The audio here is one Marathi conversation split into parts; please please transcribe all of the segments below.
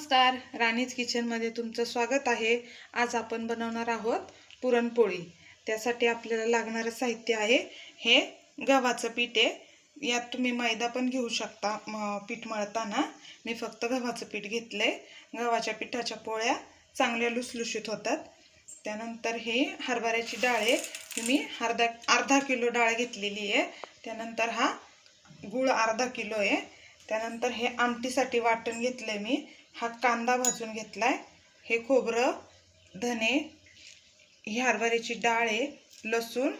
नमस्कार. राणीज किचनमध्ये तुमचं स्वागत आहे. आज आपण बनवणार आहोत पुरणपोळी. त्यासाठी आपल्याला लागणारं साहित्य आहे हे गव्हाचं पीठ आहे. यात तुम्ही मैदा पण घेऊ शकता म- पीठ मळताना. मी फक्त गव्हाचं पीठ घेतलं आहे गव्हाच्या पिठाच्या पोळ्या चांगल्या लुसलुशीत होतात. त्यानंतर हे हरभऱ्याची डाळ आहे. मी अर्धा अर्धा किलो डाळ घेतलेली आहे. त्यानंतर हा गूळ अर्धा किलो आहे. त्यानंतर हे आमटीसाठी वाटण घेतलंय मी. हा कांदा भाजून घेतलाय. हे खोबरं धने ही हरभऱ्याची डाळ आहे लसूण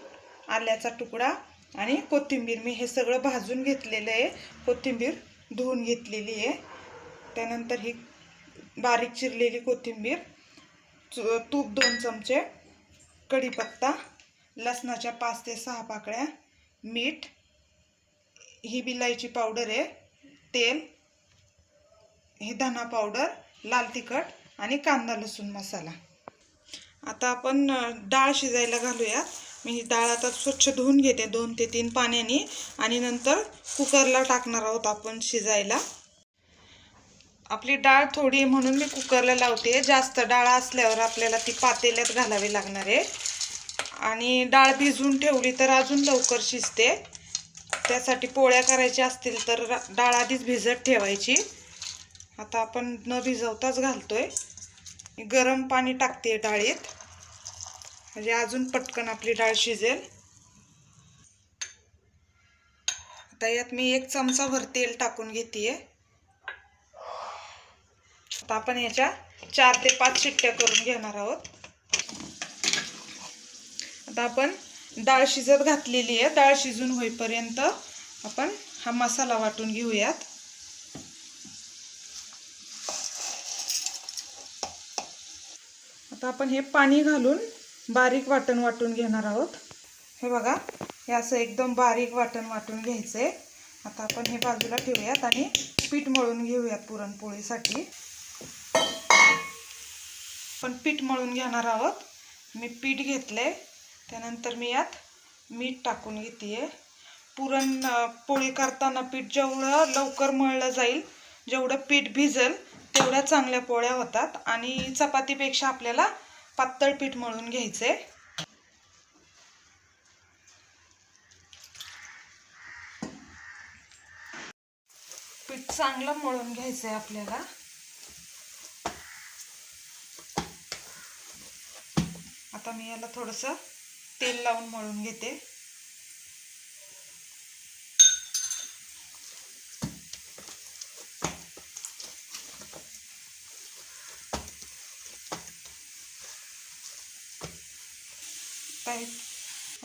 आल्याचा तुकडा आणि कोथिंबीर. मी हे सगळं भाजून घेतलेलं आहे. कोथिंबीर धुवून घेतलेली आहे. त्यानंतर ही बारीक चिरलेली कोथिंबीर तूप दोन चमचे कढीपत्ता लसणाच्या पाच ते सहा पाकळ्या मीठ ही बिलायची पावडर आहे तेल हे धना पावडर लाल तिखट आणि कांदा लसूण मसाला. आता आपण डाळ शिजायला घालूयात. मी ही डाळ आता स्वच्छ धुवून घेते दोन ते तीन पाण्याने. आणि नंतर कुकरला टाकणार आहोत आपण शिजायला. आपली डाळ थोडी म्हणून मी कुकरला लावते. जास्त डाळ असल्यावर आपल्याला ती पातेल्यात घालावी लागणार आहे. आणि डाळ भिजवून ठेवली तर अजून लवकर शिजते. त्यासाठी पोळ्या करायच्या असतील तर रा- डाळ आधीच भिजत ठेवायची. आता आपण न भिजवताच घालतोय. गरम पाणी टाकते डाळीत. म्हणजे अजून पटकन आपली डाळ शिजेल. आता यात मी एक चमचाभर तेल टाकून घेते आता आपण याच्या चार ते पाच शिट्ट्या करून घेणार आहोत. आता आपण डाळ शिजत घातलेली आहे. डाळ शिजून होईपर्यंत आपण हा मसाला वाटून घेऊयात. आता आपण हे पाणी घालून बारीक वाटण वाटून घेणार आहोत. हे बघा हे असं एकदम बारीक वाटण वाटून घ्यायचं आहे आता आपण हे बाजूला ठेवूयात आणि पीठ मळून घेऊयात पुरणपोळीसाठी. पण पीठ मळून घेणार आहोत. मी पीठ घेतले त्यानंतर मी यात मीठ टाकून घेते पुरण पोळी करताना पीठ जेवढं लवकर मळलं जाईल जेवढं पीठ भिजल तेवढ्या चांगल्या पोळ्या होतात आणि चपातीपेक्षा आपल्याला पातळ पीठ मळून घ्यायचे. पीठ चांगलं मळून घ्यायचं आहे आपल्याला. आता मी याला थोडंसं तेल लावून मळून घेते काय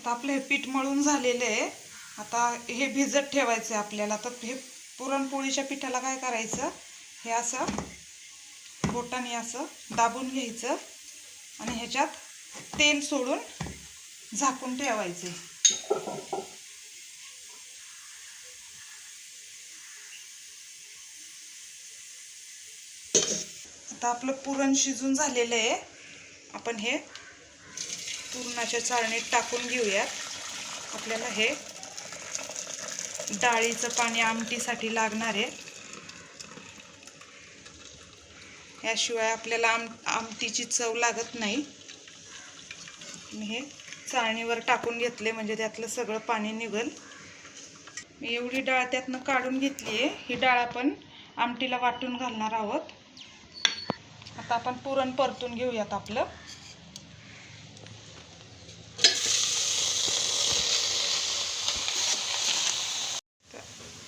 आता आपलं हे पीठ मळून झालेलं आहे. आता हे भिजत ठेवायचं आहे आपल्याला. तर हे पुरणपोळीच्या पिठाला काय करायचं? हे असं बोटाने असं दाबून घ्यायचं आणि ह्याच्यात तेल सोडून झाकून ठेवायचे. आता आपलं पुरण शिजून झालेलं आहे. आपण हे पुरणाच्या चाळणीत टाकून घेऊयात. आपल्याला हे डाळीचं पाणी आमटीसाठी लागणार आहे. याशिवाय आपल्याला आम आमटीची चव लागत नाही. मी हे चाळणीवर टाकून घेतले म्हणजे त्यातलं सगळं पाणी निघल. मी एवढी डाळ त्यातनं काढून घेतली आहे. ही डाळ आपण आमटीला वाटून घालणार आहोत. आता आपण पुरण परतून घेऊयात आपलं.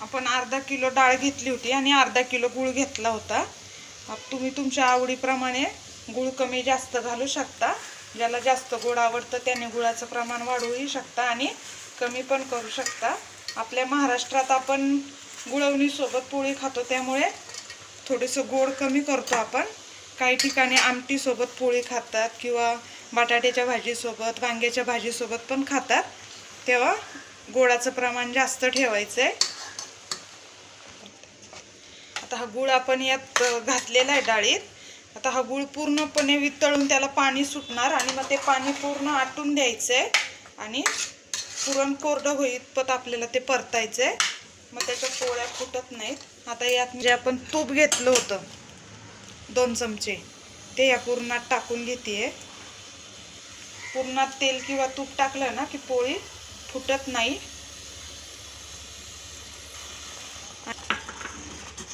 आपण अर्धा किलो डाळ घेतली होती आणि अर्धा किलो गूळ घेतला होता. तुम्ही तुमच्या आवडीप्रमाणे गूळ कमी जास्त घालू शकता. ज्याला जास्त गोड आवडतं त्याने गुळाचं प्रमाण वाढवूही शकता आणि कमी पण करू शकता. आपल्या महाराष्ट्रात आपण गुळवणीसोबत पोळी खातो त्यामुळे थोडंसं गोड कमी करतो आपण. काही ठिकाणी आमटीसोबत पोळी खातात किंवा बटाट्याच्या भाजीसोबत वांग्याच्या भाजीसोबत पण खातात. तेव्हा गोडाचं प्रमाण जास्त ठेवायचं आहे आता हा गूळ आपण यात घातलेला आहे डाळीत. आता हा गूळ पूर्णपणे वितळून त्याला पाणी सुटणार आणि मग ते पाणी पूर्ण आटून द्यायचं आहे आणि पुरण कोरडं होईतपत आपल्याला ते परतायचं आहे मग त्याच्या पोळ्या फुटत नाहीत. आता यात जे आपण तूप घेतलं होतं दोन चमचे ते या पुरणात टाकून घेते पुरणात तेल किंवा तूप टाकलं ना की पोळी फुटत नाही.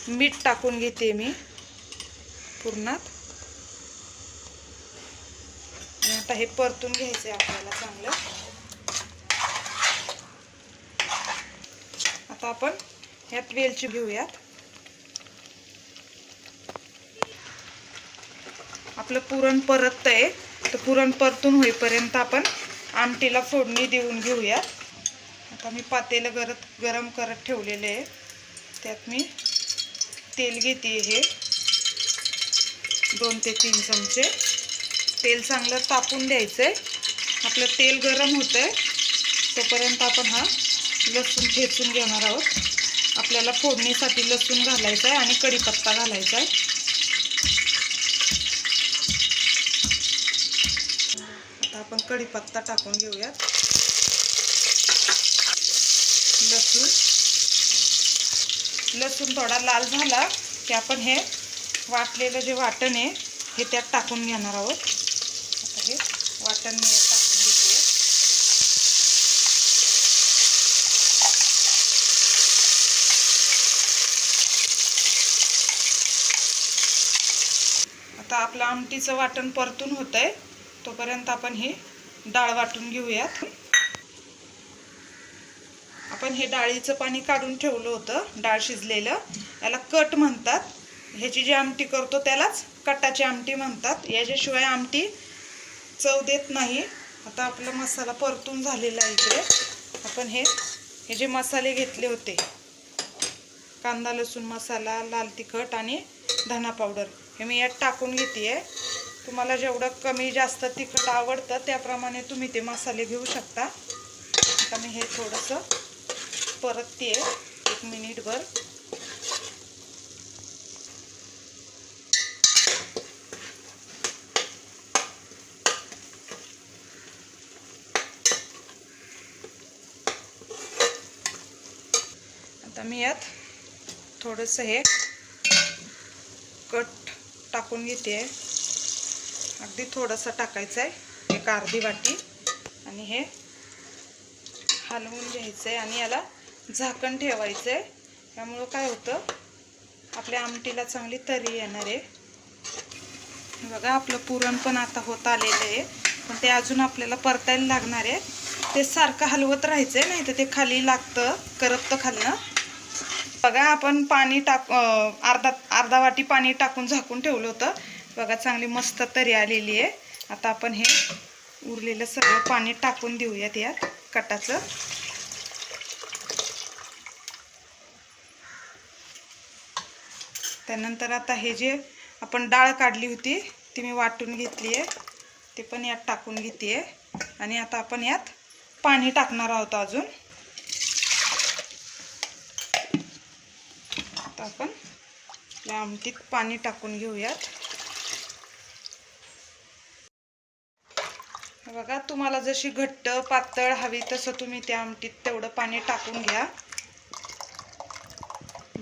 मीठ टाकून घेते मी पुरणात. आता हे परतून घ्यायचं आहे आपल्याला चांगलं. आता आपण ह्यात वेलची घेऊयात. आपलं पुरण परतत आहे तर पुरण परतून होईपर्यंत आपण आमटीला फोडणी देऊन घेऊयात. आता मी पातेलं गरत गरम करत ठेवलेले आहे. त्यात मी तेल घेते हे. दोन ते तीन चमचे. तेल चांगलं तापून द्यायचं आहे आपलं तेल गरम होतं आहे तोपर्यंत आपण हा लसूण ठेचून घेणार आहोत. आपल्याला फोडणीसाठी लसूण घालायचं आहे आणि कढीपत्ता घालायचा आहे आता आपण कढीपत्ता टाकून घेऊयात. लसूण. लसूण थोडा लाल झाला की आपण हे वाटलेलं जे वाटण आहे हे त्यात टाकून घेणार आहोत. आता हे वाटण मी टाकून घेते. आता आपलं आमटीचं वाटण परतून होतं आहे तोपर्यंत आपण ही डाळ वाटून घेऊयात. आपण हे डाळीचं पाणी काढून ठेवलं होतं डाळ शिजलेलं. याला कट म्हणतात. ह्याची जी आमटी करतो त्यालाच कटाची आमटी म्हणतात. याच्याशिवाय आमटी चव देत नाही. आता आपला मसाला परतून झालेला आहे इकडे. आपण हे हे जे मसाले घेतले होते कांदा लसूण मसाला लाल तिखट आणि धना पावडर हे मी यात टाकून घेते आहे तुम्हाला जेवढं कमी जास्त तिखट आवडतं त्याप्रमाणे तुम्ही ते मसाले घेऊ शकता. आता मी हे थोडंसं परतते एक मिनिटभर आता मी यात थोडंसं हे कट टाकून घेते. अगदी थोडंसं टाकायचं आहे एक अर्धी वाटी. आणि हे हलवून घ्यायचं आहे आणि याला झाकण ठेवायचं आहे त्यामुळं काय होतं आपल्या आमटीला चांगली तरी येणार आहे. बघा आपलं पुरण पण आता होत आलेलं आहे. पण ते अजून आपल्याला परतायला लागणार आहे. ते सारखं हलवत राहायचं आहे नाही तर ते खाली लागतं करपतं खालनं. बघा आपण पाणी टाक अर्धा अर्धा वाटी पाणी टाकून झाकून ठेवलं होतं. बघा चांगली मस्त तरी आलेली आहे. आता आपण हे उरलेलं सगळं पाणी टाकून देऊयात यात कटाचं. त्यानंतर आता हे जे आपण डाळ काढली होती ती मी वाटून घेतली आहे. ते पण यात टाकून घेते आणि आता आपण यात पाणी टाकणार आहोत अजून. आता आपण या आमटीत पाणी टाकून घेऊयात. बघा तुम्हाला जशी घट्ट पातळ हवी तसं तुम्ही त्या आमटीत तेवढं पाणी टाकून घ्या.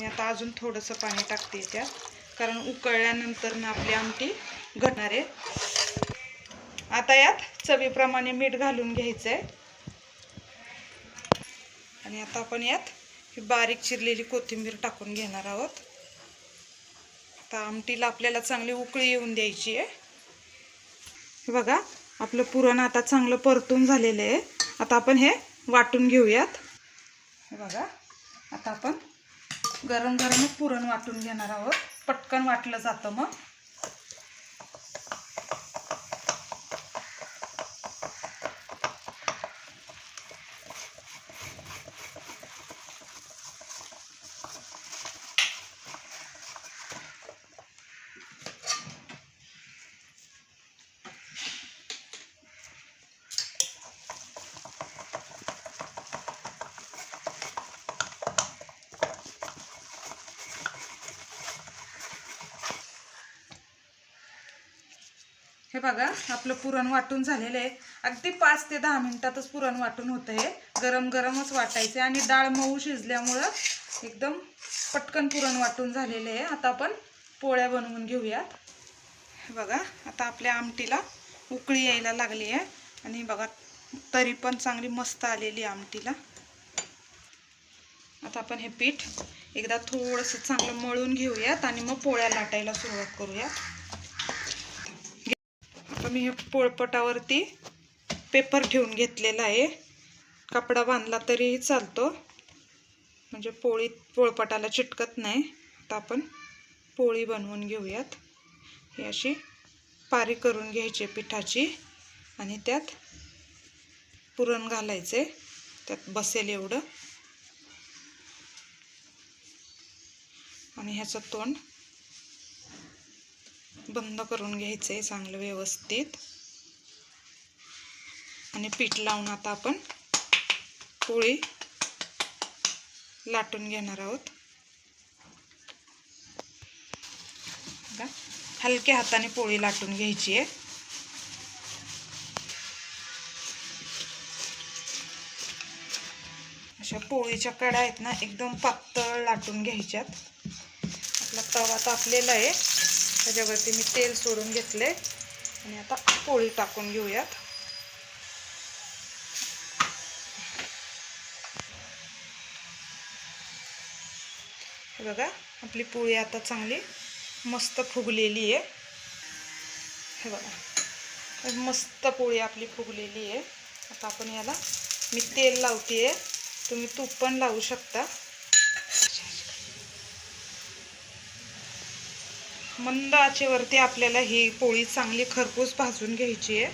मी आता अजून थोडंसं पाणी टाकते त्यात. कारण उकळल्यानंतर ना आपली आमटी घटणार आहे. आता यात चवीप्रमाणे मीठ घालून घ्यायचं आहे आणि आता आपण यात ही बारीक चिरलेली कोथिंबीर टाकून घेणार आहोत. आता आमटीला आपल्याला चांगली उकळी येऊन द्यायची आहे. हे बघा आपलं पुरण आता चांगलं परतून झालेलं आहे. आता आपण हे वाटून घेऊयात. हे बघा आता आपण गरम गरमच पुरण वाटून घेणार आहोत. पटकन वाटलं जातं मग. बघा आपलं पुरण वाटून झालेलं आहे. अगदी पाच ते दहा मिनिटातच पुरण वाटून होतं हे. गरम गरमच वाटायचे आणि डाळ मऊ शिजल्यामुळं एकदम पटकन पुरण वाटून झालेलं आहे. आता आपण पोळ्या बनवून घेऊयात बघा आता आपल्या आमटीला उकळी यायला लागली आहे. आणि बघा तरी पण चांगली मस्त आलेली आहे आमटीला. आता आपण हे पीठ एकदा थोडंसं चांगलं मळून घेऊयात आणि मग पोळ्या लाटायला सुरुवात करूयात. मी हे पोळपटावरती पेपर ठेवून घेतलेला आहे. कपडा बांधला तरीही चालतो. म्हणजे पोळी पोळपटाला चिटकत नाही. आता आपण पोळी बनवून घेऊयात. ही अशी पारी करून घ्यायची पिठाची आणि त्यात पुरण घालायचे. त्यात बसेल एवढं. आणि ह्याचं तोंड बंद करून घ्यायचं आहे चांगलं व्यवस्थित. आणि पीठ लावून आता आपण पोळी लाटून घेणार आहोत. हलक्या हाताने पोळी लाटून घ्यायची आहे. अशा पोळीच्या कड्या आहेत ना एकदम पातळ लाटून घ्यायच्यात. आपला तवा तापलेला आहे. त्याच्यावरती मी तेल सोडून घेतले आणि आता पोळी टाकून घेऊयात. हे बघा आपली पोळी आता चांगली मस्त फुगलेली आहे. हे बघा मस्त पोळी आपली फुगलेली आहे. आता आपण याला मी तेल लावते आहे तुम्ही तूप पण लावू शकता. मंद आचेवरती आपल्याला ही पोळी चांगली खरपूस भाजून घ्यायची आहे.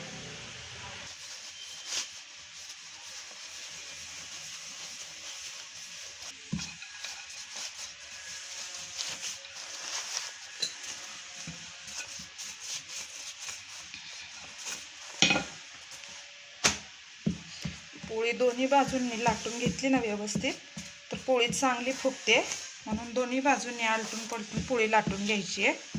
पोळी दोन्ही बाजूंनी लाटून घेतली ना व्यवस्थित तर पोळी चांगली फुगते म्हणून दोन्ही बाजूंनी आलटून पलटून पोळी लाटून घ्यायची आहे.